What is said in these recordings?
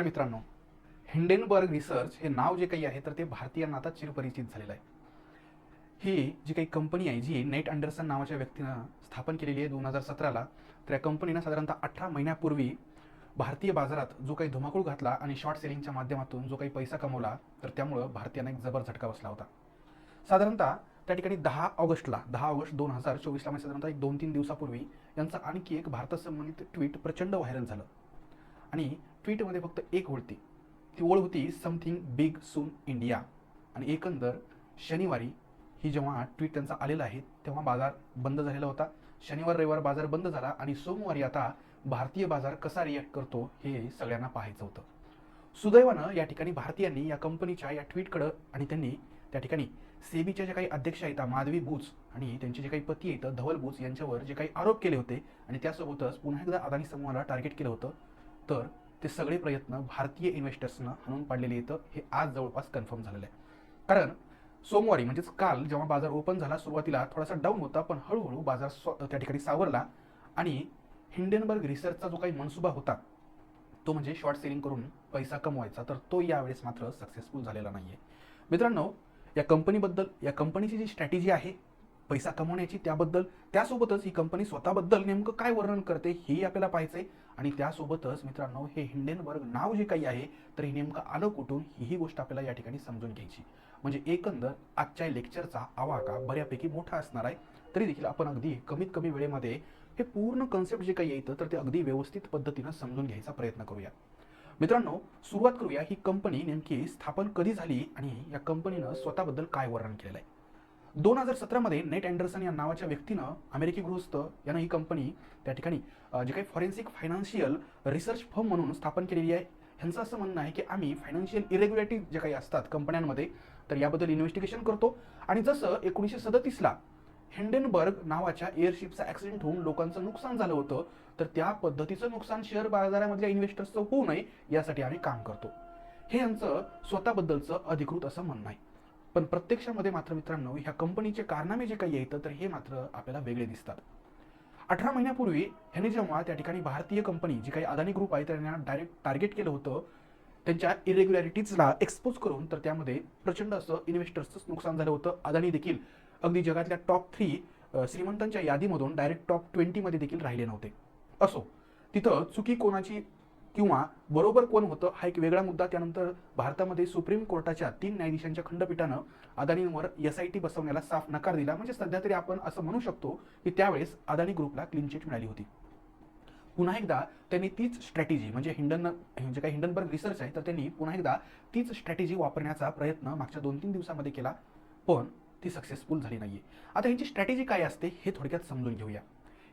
नमस्कार मित्रांनो. Hindenburg research हे नाव जे काही आहे तर ते भारतीयांना आता चिरपरिचित झालेलं आहे. ही जी काही कंपनी आहे जी नेट अँडरसन नावाच्या व्यक्तीनं स्थापन केलेली आहे दोन हजार सतराला तर या कंपनीनं साधारणतः अठरा महिन्यापूर्वी भारतीय बाजारात जो काही धुमाकूळ घातला आणि शॉर्ट सेलिंगच्या माध्यमातून जो काही पैसा कमवला तर त्यामुळं भारतीयांना एक जबर झटका बसला होता. साधारणतः त्या ठिकाणी दहा ऑगस्टला दहा ऑगस्ट दोन हजार चोवीसला म्हणजे साधारणतः एक दोन तीन दिवसापूर्वी यांचं आणखी एक भारतासंबंधित ट्विट प्रचंड व्हायरल झालं. आणि ट्विटमध्ये फक्त एक ओळ होती ती ओळ होती समथिंग बिग सून इंडिया. आणि एकंदर शनिवारी ही जेव्हा ट्विट त्यांचा आलेला आहे तेव्हा बाजार बंद झालेला होता. शनिवार रविवार बाजार बंद झाला आणि सोमवारी आता भारतीय बाजार कसा रिॲक्ट करतो हे सगळ्यांना पाहायचं होतं. सुदैवानं या ठिकाणी भारतीयांनी या कंपनीच्या या ट्विटकडं आणि त्यांनी त्या ठिकाणी सेबीच्या जे काही अध्यक्ष आहेत माधवी बुच आणि त्यांचे जे काही पती आहेत धवल बुच यांच्यावर जे काही आरोप केले होते आणि त्यासोबतच पुन्हा एकदा अदानी समूहाला टार्गेट केलं होतं. तर ते सगळे प्रयत्न भारतीय इन्व्हेस्टर्सना हाणून पाडलेले येतं हे आज जवळपास कन्फर्म झालेलं आहे. कारण सोमवारी म्हणजेच काल जेव्हा बाजार ओपन झाला सुरुवातीला थोडासा डाऊन होता पण हळूहळू बाजार स्व- त्या ठिकाणी सावरला आणि हिंडेनबर्ग रिसर्चचा जो काही मनसुबा होता तो म्हणजे शॉर्ट सेलिंग करून पैसा कमवायचा तर तो यावेळेस मात्र सक्सेसफुल झालेला नाही आहे मित्रांनो या कंपनीबद्दल या कंपनीची जी स्ट्रॅटेजी आहे पैसा कमवण्याची त्याबद्दल त्यासोबतच ही कंपनी स्वतःबद्दल नेमकं काय वर्णन करते हेही आपल्याला पाहायचंय. आणि त्यासोबतच मित्रांनो हे हिंडेनबर्ग नाव जे काही आहे तर हे नेमकं आलं कुठून ही गोष्ट आपल्याला या ठिकाणी समजून घ्यायची. म्हणजे एकंदर आजच्या लेक्चरचा आवाका बऱ्यापैकी मोठा असणार आहे. तरी देखील आपण अगदी कमीत कमी वेळेमध्ये हे पूर्ण कन्सेप्ट जे काही येतं तर ते अगदी व्यवस्थित पद्धतीनं समजून घ्यायचा प्रयत्न करूया. मित्रांनो सुरुवात करूया. ही कंपनी नेमकी स्थापन कधी झाली आणि या कंपनीनं स्वतःबद्दल काय वर्णन केलेलं आहे? दोन हजार सतरामध्ये नेट अँडरसन या नावाच्या व्यक्तीनं अमेरिकी गृहस्थ यानं ही कंपनी त्या ठिकाणी जे काही फॉरेन्सिक फायनान्शियल रिसर्च फर्म म्हणून स्थापन केलेली आहे ह्यांचं असं म्हणणं आहे की आम्ही फायनान्शियल इरेग्युलेटिव्ह जे काही असतात कंपन्यांमध्ये तर याबद्दल इन्व्हेस्टिगेशन करतो. आणि जसं एकोणीसशे सदतीसला हेंडेनबर्ग नावाच्या एअरशिपचा ॲक्सिडेंट होऊन लोकांचं नुकसान झालं होतं तर त्या पद्धतीचं नुकसान शेअर बाजारामधल्या इन्व्हेस्टर्सचं होऊ नये यासाठी आम्ही काम करतो. हे यांचं स्वतःबद्दलचं अधिकृत असं म्हणणं आहे. पण प्रत्यक्षामध्ये मात्र मित्रांनो ह्या कंपनीचे कारनामे जे काही येतं तर हे मात्र आपल्याला वेगळे दिसतात. अठरा महिन्यापूर्वी ह्याने जेव्हा त्या ठिकाणी भारतीय कंपनी जी काही अदानी ग्रुप आहे त्यांना डायरेक्ट टार्गेट केलं होतं त्यांच्या इरेग्युलॅरिटीजला एक्सपोज करून तर त्यामध्ये प्रचंड असं इन्व्हेस्टर्सचं नुकसान झालं होतं. अदानी देखील अगदी जगातल्या टॉप थ्री श्रीमंतांच्या यादीमधून डायरेक्ट टॉप ट्वेंटीमध्ये देखील राहिले नव्हते. असो तिथं चुकी कोणाची किंवा बरोबर कोण होतं हा एक वेगळा मुद्दा. त्यानंतर भारतामध्ये सुप्रीम कोर्टाच्या तीन न्यायाधीशांच्या खंडपीठानं अदानींवर एस आय टी बसवण्याला साफ नकार दिला. म्हणजे सध्या तरी आपण असं म्हणू शकतो की त्यावेळेस अदानी ग्रुपला क्लीन चिट मिळाली होती. पुन्हा एकदा त्यांनी तीच स्ट्रॅटेजी म्हणजे हिंडन म्हणजे जे काही हिंडनबर्ग रिसर्च आहे तर त्यांनी पुन्हा एकदा तीच स्ट्रॅटेजी वापरण्याचा प्रयत्न मागच्या दोन तीन दिवसामध्ये केला पण ती सक्सेसफुल झाली नाही आता ह्यांची स्ट्रॅटेजी काय असते हे थोडक्यात समजून घेऊया.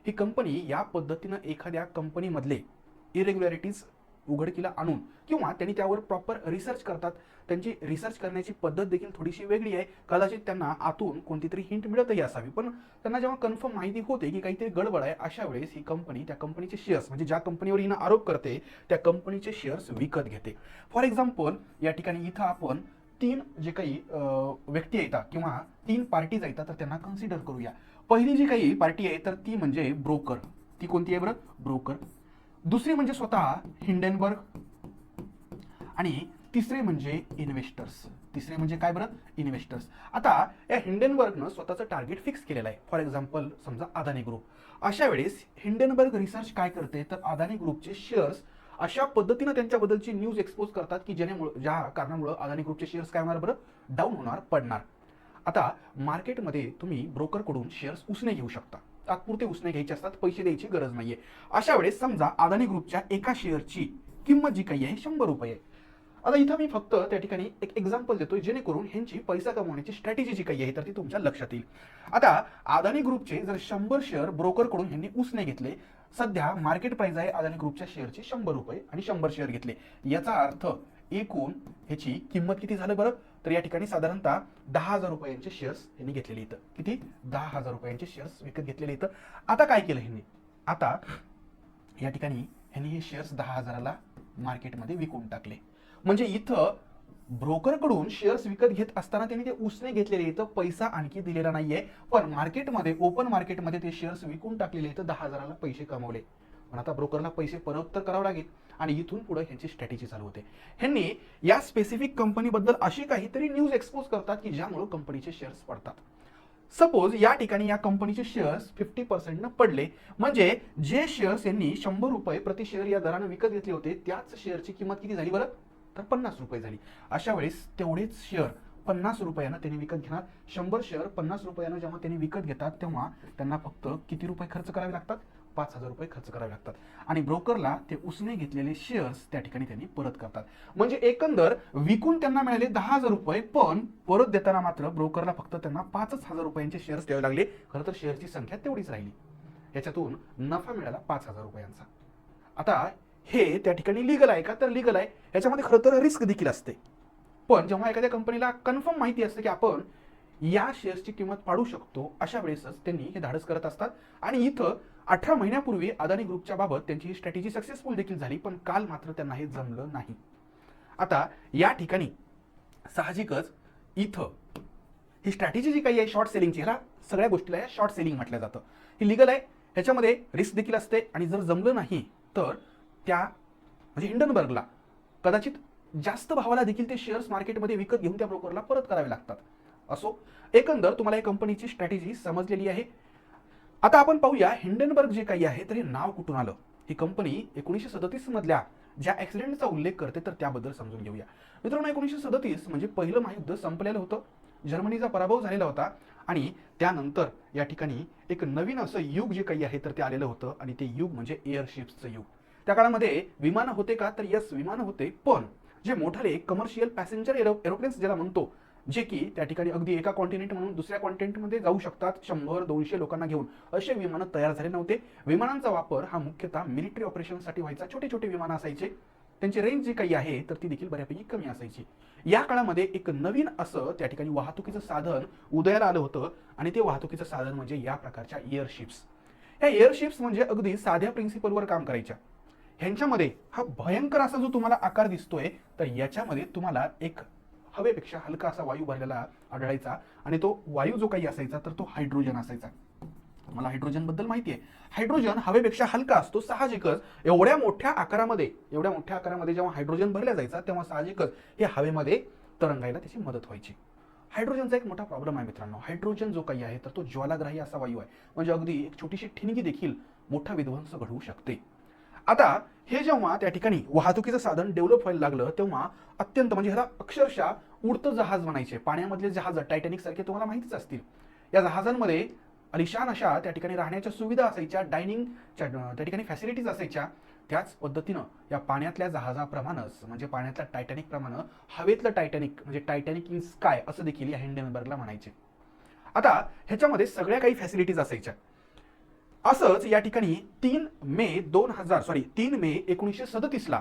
ही कंपनी या पद्धतीनं एखाद्या कंपनीमधले इरेग्युलॅरिटीज उघडकीला आणून किंवा त्यांनी त्यावर प्रॉपर रिसर्च करतात. त्यांची रिसर्च करण्याची पद्धत देखील थोडीशी वेगळी आहे. कदाचित त्यांना आतून कोणती तरी हिंट मिळतही असावी. पण त्यांना जेव्हा कन्फर्म माहिती होते की काहीतरी गडबड आहे अशा वेळेस ही कंपनी त्या कंपनीचे शेअर्स म्हणजे ज्या कंपनीवर हिनं आरोप करते त्या कंपनीचे शेअर्स विकत घेते. फॉर एक्झाम्पल या ठिकाणी इथं आपण तीन जे काही व्यक्ती येतात किंवा तीन पार्टीज येतात तर त्यांना कन्सिडर करूया. पहिली जी काही पार्टी आहे तर ती म्हणजे ब्रोकर ती कोणती आहे बरं? ब्रोकर दुसरी म्हणजे स्वतः हिंडेनबर्ग. आणि तिसरे म्हणजे इन्व्हेस्टर्स. तिसरे म्हणजे काय बरं? इन्व्हेस्टर्स. आता या हिंडेनबर्गनं स्वतःचं टार्गेट फिक्स केलेलं आहे. फॉर एक्झाम्पल समजा अदानी ग्रुप. अशा वेळेस हिंडेनबर्ग रिसर्च काय करते? तर अदानी ग्रुपचे शेअर्स अशा पद्धतीनं त्यांच्याबद्दलची न्यूज एक्सपोज करतात की ज्यामुळे ज्या कारणामुळे अदानी ग्रुपचे शेअर्स काय होणार बरं? डाऊन होणार पडणार. आता मार्केटमध्ये तुम्ही ब्रोकरकडून शेअर्स उसने घेऊ शकता. तात्पुरते उसने घ्यायचे असतात पैसे द्यायची गरज नाहीये. अशा वेळेस समजा अदानी ग्रुपच्या एका शेअरची किंमत जी काही आहे शंभर रुपये आहे. आता इथं मी फक्त त्या ठिकाणी एक एक्झाम्पल देतोय जेणेकरून ह्यांची पैसा कमवण्याची स्ट्रॅटेजी जी काही आहे तर ती तुमच्या लक्षात येईल. आता अदानी ग्रुपचे जर शंभर शेअर ब्रोकरकडून ह्यांनी उसने घेतले सध्या मार्केट प्राइस आहे अदानी ग्रुपच्या शेअरचे शंभर रुपये आणि शंभर शेअर घेतले. याचा अर्थ एकूण ह्याची किंमत किती झालं बरं? तर या ठिकाणी साधारणतः दहा हजार रुपयांचे शेअर्स यांनी घेतलेले इथं. किती? दहा हजार रुपयांचे शेअर्स विकत घेतलेले इथं. आता काय केलं ह्यांनी? आता या ठिकाणी ह्यांनी हे शेअर्स दहा हजाराला मार्केटमध्ये विकून टाकले. म्हणजे इथं ब्रोकरकडून शेअर्स विकत घेत असताना त्यांनी ते उसने घेतलेले इथं. पैसा आणखी दिलेला नाहीये. पण मार्केटमध्ये ओपन मार्केटमध्ये ते शेअर्स विकून टाकलेले इथं दहा हजाराला पैसे कमवले. पण आता ब्रोकरला पैसे परत तर करावं लागेल. आणि इथून पुढे ह्यांची स्ट्रॅटेजी चालू होते. ह्यांनी या स्पेसिफिक कंपनीबद्दल अशी काहीतरी न्यूज एक्सपोज करतात की ज्यामुळे कंपनीचे शेअर्स पडतात. सपोज या ठिकाणी या कंपनीचे शेअर्स फिफ्टी पर्सेंटनं पडले म्हणजे जे शेअर्स यांनी शंभर रुपये प्रति शेअर या दरानं विकत घेतले होते त्याच शेअरची किंमत किती झाली बरं? तर पन्नास रुपये झाली. अशा वेळेस तेवढेच शेअर पन्नास रुपयानं त्यांनी विकत घेणार. शंभर शेअर पन्नास रुपयानं जेव्हा त्यांनी विकत घेतात तेव्हा त्यांना फक्त किती रुपये खर्च करावे लागतात? पाच हजार रुपये खर्च करावे लागतात. आणि ब्रोकरला ते उसने घेतलेले शेअर्स त्या ठिकाणी त्यांनी परत करतात. म्हणजे एकंदर विकून त्यांना मिळाले दहा हजार रुपये पण परत देताना मात्र ब्रोकरला फक्त त्यांना पाचच हजार रुपयांचे शेअर्स द्यावे लागले. खरं तर शेअरची संख्या तेवढीच राहिली. याच्यातून नफा मिळाला पाच हजार रुपयांचा. आता हे त्या ठिकाणी लिगल आहे का? तर लिगल आहे. याच्यामध्ये खरं तर रिस्क देखील असते. पण जेव्हा एखाद्या कंपनीला कन्फर्म माहिती असते की आपण या शेअर्सची किंमत पाडू शकतो अशा वेळेसच त्यांनी हे धाडस करत असतात. आणि इथं अठरा महिन्यापूर्वी अदानी ग्रुपच्या बाबत त्यांची ही स्ट्रॅटेजी सक्सेसफुल देखील झाली पण काल मात्र त्यांना हे जमलं नाही. आता या ठिकाणी साहजिकच इथं ही स्ट्रॅटेजी जी काही आहे शॉर्ट सेलिंगची ह्याला सगळ्या गोष्टीला या शॉर्ट सेलिंग म्हटलं जातं. ही लिगल आहे ह्याच्यामध्ये रिस्क देखील असते आणि जर जमलं नाही तर त्या म्हणजे हिंडनबर्गला कदाचित जास्त भावाला देखील ते शेअर्स मार्केटमध्ये विकत घेऊन त्या ब्रोकरला परत करावे लागतात. असो एकंदर तुम्हाला या कंपनीची स्ट्रॅटेजी समजलेली आहे. आता आपण पाहूया हिंडनबर्ग जे काही आहे तर हे नाव कुठून आलं? ही कंपनी एकोणीसशे सदतीस मधल्या ज्या ॲक्सिडेंटचा उल्लेख करते तर त्याबद्दल समजून घेऊया. मित्रांनो एकोणीसशे सदतीस म्हणजे पहिलं महायुद्ध संपलेलं होतं. जर्मनीचा पराभव झालेला होता आणि त्यानंतर या ठिकाणी एक नवीन असं युग जे काही आहे तर ते आलेलं होतं आणि ते युग म्हणजे एअरशिप्सचं युग. त्या काळामध्ये विमानं होते का? तर यस विमानं होते. पण जे मोठाले कमर्शियल पॅसेंजर एरो एरोप्लेन्स ज्याला म्हणतो जे की त्या ठिकाणी अगदी एका कॉन्टिनेंट म्हणून दुसऱ्या कॉन्टिनेंटमध्ये जाऊ शकतात शंभर दोनशे लोकांना घेऊन. असे विमानं तयार झाले नव्हते. विमानांचा वापर हा मुख्यतः मिलिटरी ऑपरेशनसाठी व्हायचा. छोटे छोटे विमानं असायचे. त्यांची रेंज जी काही आहे तर ती देखील बऱ्यापैकी कमी असायची. या काळामध्ये एक नवीन असं त्या ठिकाणी वाहतुकीचं साधन उदयाला आलं होतं आणि ते वाहतुकीचं साधन म्हणजे या प्रकारच्या एअरशिप्स ह्या एअरशिप्स म्हणजे अगदी साध्या प्रिन्सिपलवर काम करायच्या. ह्यांच्यामध्ये हा भयंकर असा जो तुम्हाला आकार दिसतोय तर याच्यामध्ये तुम्हाला एक हवेपेक्षा हलका असा वायू भरलेला आढळायचा आणि तो वायू जो काही असायचा तर तो हायड्रोजन असायचा. मला हायड्रोजनबद्दल माहिती आहे. हायड्रोजन हवेपेक्षा हलका असतो साहजिकच. एवढ्या मोठ्या आकारामध्ये एवढ्या मोठ्या आकारामध्ये जेव्हा हायड्रोजन भरल्या जायचा तेव्हा साहजिकच हे हवेमध्ये तरंगायला त्याची मदत व्हायची. हायड्रोजनचा एक मोठा प्रॉब्लेम आहे मित्रांनो. हायड्रोजन जो काही आहे तर तो ज्वालाग्राही असा वायू आहे. म्हणजे अगदी एक छोटीशी ठिणगी देखील मोठा विध्वंस घडवू शकते. आता हे जेव्हा त्या ठिकाणी वाहतुकीचं साधन डेव्हलप व्हायला लागलं तेव्हा अत्यंत म्हणजे ह्याला अक्षरशः उडतं जहाज म्हणायचे. पाण्यामधले जहाज टायटॅनिक सारखे तुम्हाला माहितीच असतील. या जहाजांमध्ये अलिशान अशा त्या ठिकाणी राहण्याच्या सुविधा असायच्या डायनिंगच्या त्या ठिकाणी फॅसिलिटीज असायच्या. त्याच पद्धतीनं या पाण्यातल्या जहाजाप्रमाणेच म्हणजे पाण्यातल्या टायटॅनिकप्रमाणे हवेतलं टायटॅनिक म्हणजे टायटॅनिक इन स्काय असं देखील या हिंडेनबर्गला म्हणायचे. आता ह्याच्यामध्ये सगळ्या काही फॅसिलिटीज असायच्या. असंच या ठिकाणी तीन मे दोन हजार सॉरी तीन मे एकोणीसशे सदतीसला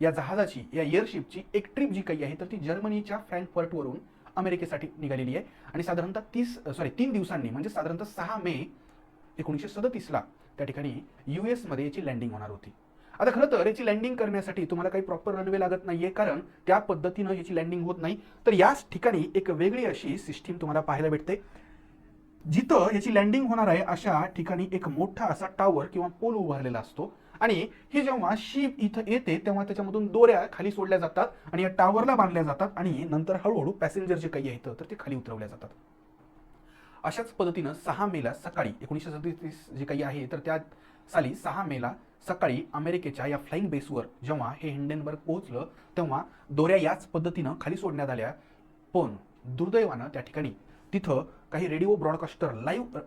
या जहाजाची या एअरशिपची एक ट्रिप जी काही आहे तर ती जर्मनीच्या फ्रँकफर्टवरून अमेरिकेसाठी निघालेली आहे. आणि साधारणतः तीस सॉरी तीन दिवसांनी म्हणजे साधारणतः सहा मे एकोणीसशे सदतीसला त्या ठिकाणी यू एसमध्ये याची लँडिंग होणार होती. आता खरं तर याची लँडिंग करण्यासाठी तुम्हाला काही प्रॉपर रनवे लागत नाहीये कारण त्या पद्धतीनं याची लँडिंग होत नाही. तर याच ठिकाणी एक वेगळी अशी सिस्टीम तुम्हाला पाहायला भेटते. जिथं याची लँडिंग होणार आहे अशा ठिकाणी एक मोठा असा टावर किंवा पोल उभारलेला असतो. आणि ही जेव्हा शिप इथं येते तेव्हा त्याच्यामधून दोऱ्या खाली सोडल्या जातात आणि या टावरला बांधल्या जातात आणि नंतर हळूहळू पॅसेंजर जे काही आहेत तर ते खाली उतरवल्या जातात. अशाच पद्धतीनं सहा मेला सकाळी एकोणीसशे सदतीस जे काही आहे तर त्या साली सहा मेला सकाळी अमेरिकेच्या या फ्लाईंग बेसवर जेव्हा हे हिंडेनबर्ग पोहोचलं तेव्हा दोऱ्या याच पद्धतीनं खाली सोडण्यात आल्या. पण दुर्दैवानं त्या ठिकाणी तिथं काही रेडिओ ब्रॉडकास्टर लाईव्ह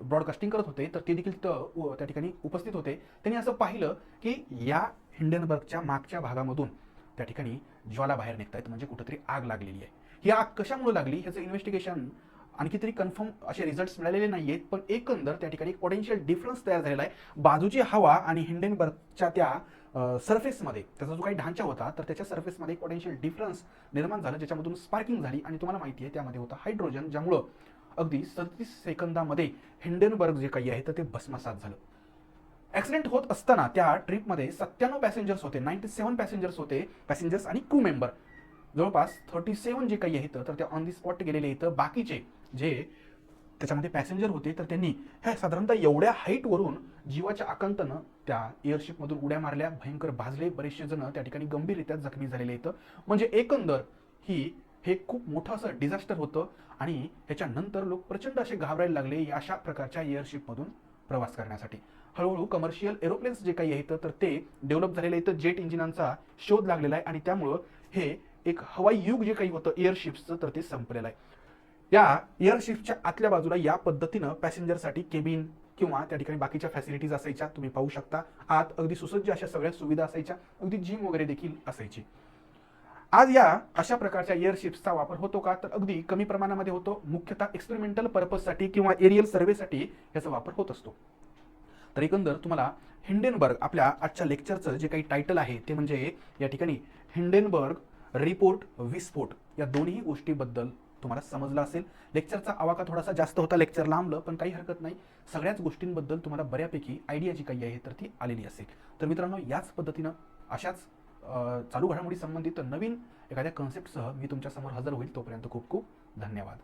ब्रॉडकास्टिंग करत होते. तर ते देखील त्या ठिकाणी उपस्थित होते. त्यांनी असं पाहिलं की या हिंडनबर्गच्या मागच्या भागामधून त्या ठिकाणी ज्वाला बाहेर निघतायत. म्हणजे कुठंतरी आग लागलेली आहे. ही आग कशामुळे लागली? ह्याचं इन्व्हेस्टिगेशन आणखी तरी कन्फर्म असे रिझल्ट्स मिळालेले नाही आहेत पण एकंदर त्या ठिकाणी एक पोटेन्शियल डिफरन्स तयार झालेला आहे. बाजूची हवा आणि हिंडेनबर्गच्या त्या सरफेसमध्ये त्याचा जो काही ढांचा होता तर त्याच्या सरफेसमध्ये एक पोटेन्शियल डिफरन्स निर्माण झालं ज्याच्यामधून स्पार्किंग झाली आणि तुम्हाला माहिती आहे त्यामध्ये होतं हायड्रोजन ज्यामुळं अगदी सदतीस सेकंदामध्ये हिंडेनबर्ग जे काही आहे तर ते भस्मसात झालं. ॲक्सिडेंट होत असताना त्या ट्रिपमध्ये सत्त्याण्णव पॅसेंजर्स होते नाईन्टी सेव्हन पॅसेंजर्स होते पॅसेंजर्स आणि क्रू मेंबर जवळपास थर्टी सेवन जे काही आहेत तर ते ऑन दी स्पॉट गेलेले आहेत. बाकीचे जे त्याच्यामध्ये पॅसेंजर होते तर त्यांनी ह्या साधारणतः एवढ्या हाईटवरून जीवाच्या आकांतानं त्या एअरशिपमधून उड्या मारल्या. भयंकर भाजले. बरेचसे जण त्या ठिकाणी गंभीररित्या जखमी झालेले आहेत. म्हणजे एकंदर ही हे खूप मोठं असं डिझास्टर होतं आणि ह्याच्यानंतर लोक प्रचंड असे घाबरायला लागले या अशा प्रकारच्या एअरशिपमधून प्रवास करण्यासाठी. हळूहळू कमर्शियल एरोप्लेन्स जे काही आहेत तर ते डेव्हलप झालेले आहेत. जेट इंजिनांचा शोध लागलेला आहे आणि त्यामुळं हे एक हवाई युग जे काही होतं एअरशिप्सचं तर ते संपलेलं आहे. या एअरशिपच्या आतल्या बाजूला या पद्धतीनं पॅसेंजरसाठी केबिन किंवा त्या ठिकाणी बाकीच्या फॅसिलिटीज असायच्या तुम्ही पाहू शकता. आत अगदी सुसज्ज अशा सगळ्या सुविधा असायच्या अगदी जिम वगैरे देखील असायची. आज या अशा प्रकारच्या एअरशिप्सचा वापर होतो का? तर अगदी कमी प्रमाणामध्ये होतो. मुख्यतः एक्सपेरिमेंटल पर्पजसाठी किंवा एरियल सर्वेसाठी याचा वापर होत असतो. तर एकंदर तुम्हाला हिंडेनबर्ग आपल्या आजच्या लेक्चरचं जे काही टायटल आहे ते म्हणजे या ठिकाणी हिंडेनबर्ग रिपोर्ट विस्फोट या दोन्ही गोष्टीबद्दल तुम्हाला समजलं असेल. लेक्चरचा आवाका थोडासा जास्त होता. लेक्चर लांबलं पण काही हरकत नाही. सगळ्याच गोष्टींबद्दल तुम्हाला बऱ्यापैकी आयडिया जी काही आहे तर ती आलेली असेल. तर मित्रांनो याच पद्धतीनं अशाच चालू घडामोडी संबंधित नवीन एखाद्या कन्सेप्टसह मी तुमच्यासमोर हजर होईल. तोपर्यंत खूप खूप धन्यवाद.